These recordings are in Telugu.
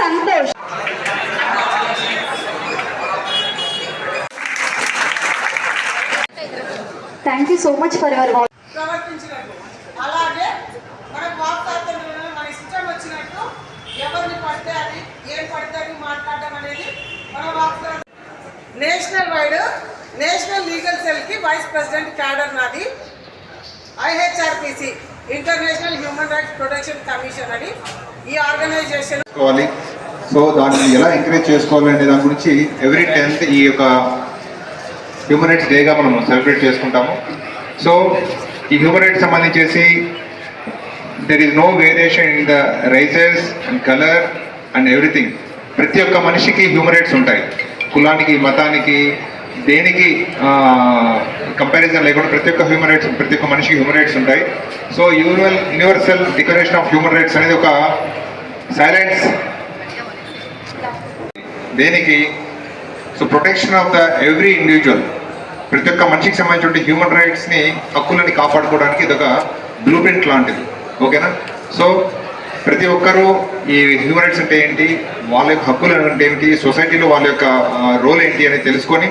Santosh. Thank you so much for your అలాగే మన ఎవరిని పడితే ఏం పడితే అనేది మన నేషనల్ వైడ్ నేషనల్ లీగల్ సెల్కి వైస్ ప్రెసిడెంట్ క్యాడర్ నాది IHRPC international human rights protection commission అని. ఈ ఆర్గనైజేషన్ చేసుకోవాలి. సో దాన్ని ఎలా ఎంకరేజ్ చేసుకోవాలి అనే దాని గురించి ఎవ్రీ టెన్త్ ఈ యొక్క హ్యూమన్ రైట్స్ డేగా మనం సెలబ్రేట్ చేసుకుంటాము. సో ఈ human rights సంబంధించేసి there is no variation in the races and colour and everything ప్రతి ఒక్క మనిషికి హ్యూమన్ రైట్స్ ఉంటాయి. కులానికి మతానికి దేనికి కంపారిజన్ లేకుండా ప్రతి ఒక్క హ్యూమన్ రైట్స్ ప్రతి ఒక్క మనిషికి హ్యూమన్ రైట్స్ ఉంటాయి. So universal universal declaration of human rights అనేది ఒక సైలెన్స్ దేనికి? So protection of the every individual ప్రతి ఒక్క మనిషికి సంబంధించిన హ్యూమన్ రైట్స్ని హక్కులని కాపాడుకోవడానికి ఇది ఒక బ్లూ ప్రింట్ లాంటిది ఓకేనా సో ప్రతి ఒక్కరూ ఈ హ్యూమన్ రైట్స్ అంటే ఏంటి? వాళ్ళ యొక్క హక్కులు అంటే ఏంటి? సొసైటీలో వాళ్ళ యొక్క రోల్ ఏంటి అని తెలుసుకొని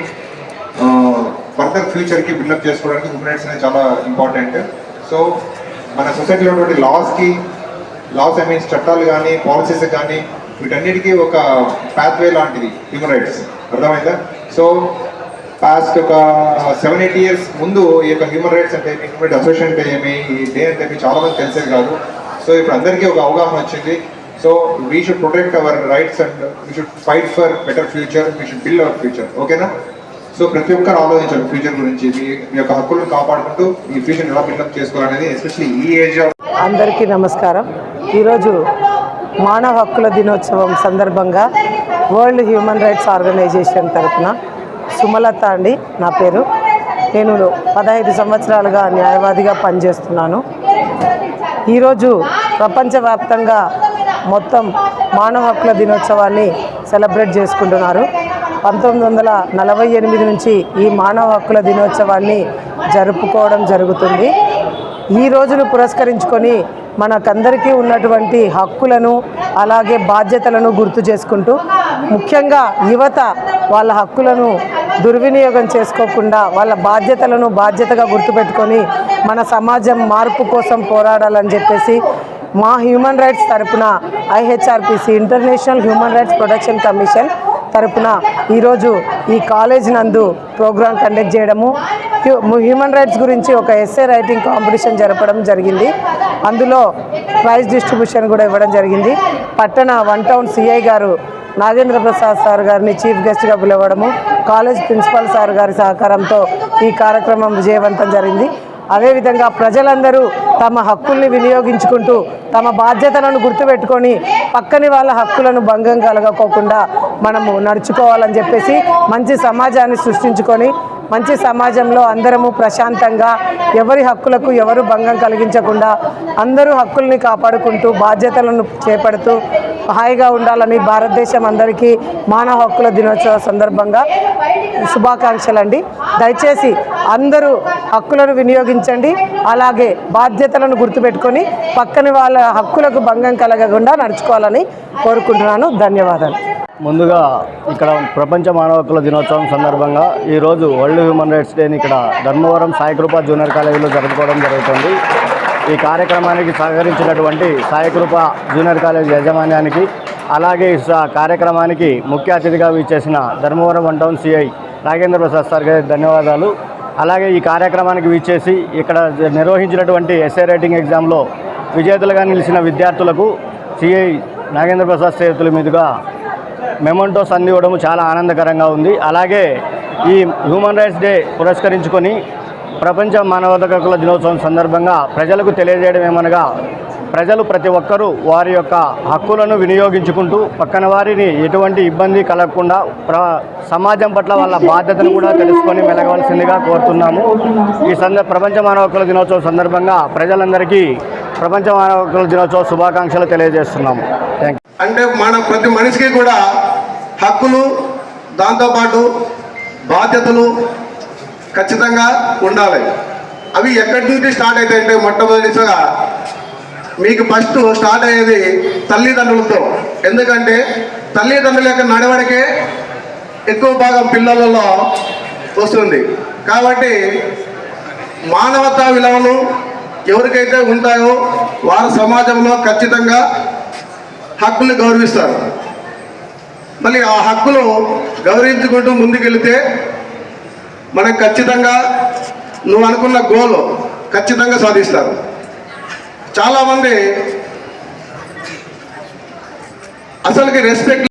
ఫర్దర్ ఫ్యూచర్కి బిల్డప్ చేసుకోవడానికి హ్యూమన్ రైట్స్ అనేది చాలా ఇంపార్టెంట్ సో మన సొసైటీలో ఉన్నటువంటి లాస్కి లాస్ ఐ మీన్స్ చట్టాలు కానీ పాలసీస్ కానీ వీటన్నిటికీ ఒక పాత్వే లాంటిది హ్యూమన్ రైట్స్ అర్థమైందా? సో పాస్ట్ ఒక సెవెన్ ఎయిట్ ఇయర్స్ ముందు ఈ యొక్క హ్యూమన్ రైట్స్ అంటే ఏమి హ్యూమన్ అసోసియేషన్ అంటే ఏమి ఈ డే అంటే ఏమి చాలా మంది తెలిసేది కాదు. సో ఇప్పుడు అందరికీ ఒక అవగాహన వచ్చింది. So we should protect our rights and we should fight for better future we should build our future ఓకేనా సో ప్రతి ఒక్కరు ఆలోచించాలి ఫ్యూచర్ గురించి మీ మీ యొక్క హక్కులను కాపాడుకుంటూ ఈ ఫ్యూచర్ ఎలా బిల్డప్ చేసుకోవాలనేది ఎస్పెషల్లీ ఈ ఏజ్ ఆఫ్ అందరికీ నమస్కారం. ఈరోజు మానవ హక్కుల దినోత్సవం సందర్భంగా వరల్డ్ హ్యూమన్ రైట్స్ ఆర్గనైజేషన్ తరఫున సుమలత అండి నా పేరు. నేను పదహైదు సంవత్సరాలుగా న్యాయవాదిగా పనిచేస్తున్నాను. ఈరోజు ప్రపంచవ్యాప్తంగా మొత్తం మానవ హక్కుల దినోత్సవాన్ని సెలబ్రేట్ చేసుకుంటున్నారు. పంతొమ్మిది వందల నలభై ఎనిమిది నుంచి ఈ మానవ హక్కుల దినోత్సవాన్ని జరుపుకోవడం జరుగుతుంది. ఈ రోజును పురస్కరించుకొని మనకందరికీ ఉన్నటువంటి హక్కులను అలాగే బాధ్యతలను గుర్తు చేసుకుంటూ ముఖ్యంగా యువత వాళ్ళ హక్కులను దుర్వినియోగం చేసుకోకుండా వాళ్ళ బాధ్యతలను బాధ్యతగా గుర్తుపెట్టుకొని మన సమాజం మార్పు కోసం పోరాడాలని చెప్పేసి మా హ్యూమన్ రైట్స్ తరపున IHRPC international human rights protection commission తరపున ఈరోజు ఈ కాలేజ్ నందు ప్రోగ్రాం కండక్ట్ చేయడము. హ్యూమన్ రైట్స్ గురించి ఒక ఎస్ఏ రైటింగ్ కాంపిటీషన్ జరపడం జరిగింది. అందులో ప్రైజ్ డిస్ట్రిబ్యూషన్ కూడా ఇవ్వడం జరిగింది. పట్టణ వన్ టౌన్ సిఐ గారు నాగేంద్ర ప్రసాద్ సార్ గారిని చీఫ్ గెస్ట్గా పిలవడము. కాలేజ్ ప్రిన్సిపల్ సార్ గారి సహకారంతో ఈ కార్యక్రమం విజయవంతం జరిగింది. అదేవిధంగా ప్రజలందరూ తమ హక్కుల్ని వినియోగించుకుంటూ తమ బాధ్యతలను గుర్తుపెట్టుకొని పక్కని వాళ్ళ హక్కులను భంగం కలగకోకుండా మనము నడుచుకోవాలని చెప్పేసి మంచి సమాజాన్ని సృష్టించుకొని మంచి సమాజంలో అందరము ప్రశాంతంగా ఎవరి హక్కులకు ఎవరు భంగం కలిగించకుండా అందరూ హక్కుల్ని కాపాడుకుంటూ బాధ్యతలను చేపడుతూ హాయిగా ఉండాలని భారతదేశం అందరికీ మానవ హక్కుల దినోత్సవ సందర్భంగా శుభాకాంక్షలు అండి దయచేసి అందరూ హక్కులను వినియోగించండి అలాగే బాధ్యతలను గుర్తుపెట్టుకొని పక్కన వాళ్ళ హక్కులకు భంగం కలగకుండా నడుచుకోవాలని కోరుకుంటున్నాను. ధన్యవాదాలు. ముందుగా ఇక్కడ ప్రపంచ మానవ హక్కుల దినోత్సవం సందర్భంగా ఈరోజు వరల్డ్ హ్యూమన్ రైట్స్ డేని ఇక్కడ ధర్మవరం సాయికృప జూనియర్ కాలేజీలో జరుపుకోవడం జరుగుతుంది. ఈ కార్యక్రమానికి సహకరించినటువంటి సాయికృప జూనియర్ కాలేజ్ యాజమాన్యానికి అలాగే ఈ కార్యక్రమానికి ముఖ్య అతిథిగా విచ్చేసిన Dharmavaram one town CI Nagendra Prasad sir గారికి ధన్యవాదాలు. అలాగే ఈ కార్యక్రమానికి విచ్చేసి ఇక్కడ నిర్వహించినటువంటి ఎస్ఏ రైటింగ్ ఎగ్జామ్లో విజేతలుగా నిలిచిన విద్యార్థులకు సిఐ నాగేంద్ర ప్రసాద్ చేతుల మీదుగా మెమంటోస్ అందివ్వడం చాలా ఆనందకరంగా ఉంది. అలాగే ఈ హ్యూమన్ రైట్స్ డే పురస్కరించుకొని ప్రపంచ మానవత హక్కుల దినోత్సవం సందర్భంగా ప్రజలకు తెలియజేయడం ఏమనగా ప్రజలు ప్రతి ఒక్కరూ వారి యొక్క హక్కులను వినియోగించుకుంటూ పక్కన వారిని ఎటువంటి ఇబ్బంది కలగకుండా ప్ర సమాజం పట్ల వాళ్ళ బాధ్యతను కూడా తెలుసుకొని మెలగవలసిందిగా కోరుతున్నాము. ఈ సంద ప్రపంచ మానవ హక్కుల దినోత్సవం సందర్భంగా ప్రజలందరికీ ప్రపంచ మానవ హక్కుల దినోత్సవ శుభాకాంక్షలు తెలియజేస్తున్నాము. థ్యాంక్ అంటే మన ప్రతి మనిషికి కూడా హక్కులు దాంతోపాటు బాధ్యతలు ఖచ్చితంగా ఉండాలి. అవి ఎక్కడి నుంచి స్టార్ట్ అవుతాయంటే మొట్టమొదటిగా మీకు ఫస్ట్ స్టార్ట్ అయ్యేది తల్లిదండ్రులతో. ఎందుకంటే తల్లిదండ్రుల యొక్క నడవడికే ఎక్కువ భాగం పిల్లలలో వస్తుంది. కాబట్టి మానవతా విలువలు ఎవరికైతే ఉంటాయో వారు సమాజంలో ఖచ్చితంగా హక్కుల్ని గౌరవిస్తారు. మళ్ళీ ఆ హక్కులు గౌరవించుకుంటూ ముందుకెళ్తే మనకు ఖచ్చితంగా నువ్వు అనుకున్న గోల్ ఖచ్చితంగా సాధిస్తారు. చాలామంది అసలుకి రెస్పెక్ట్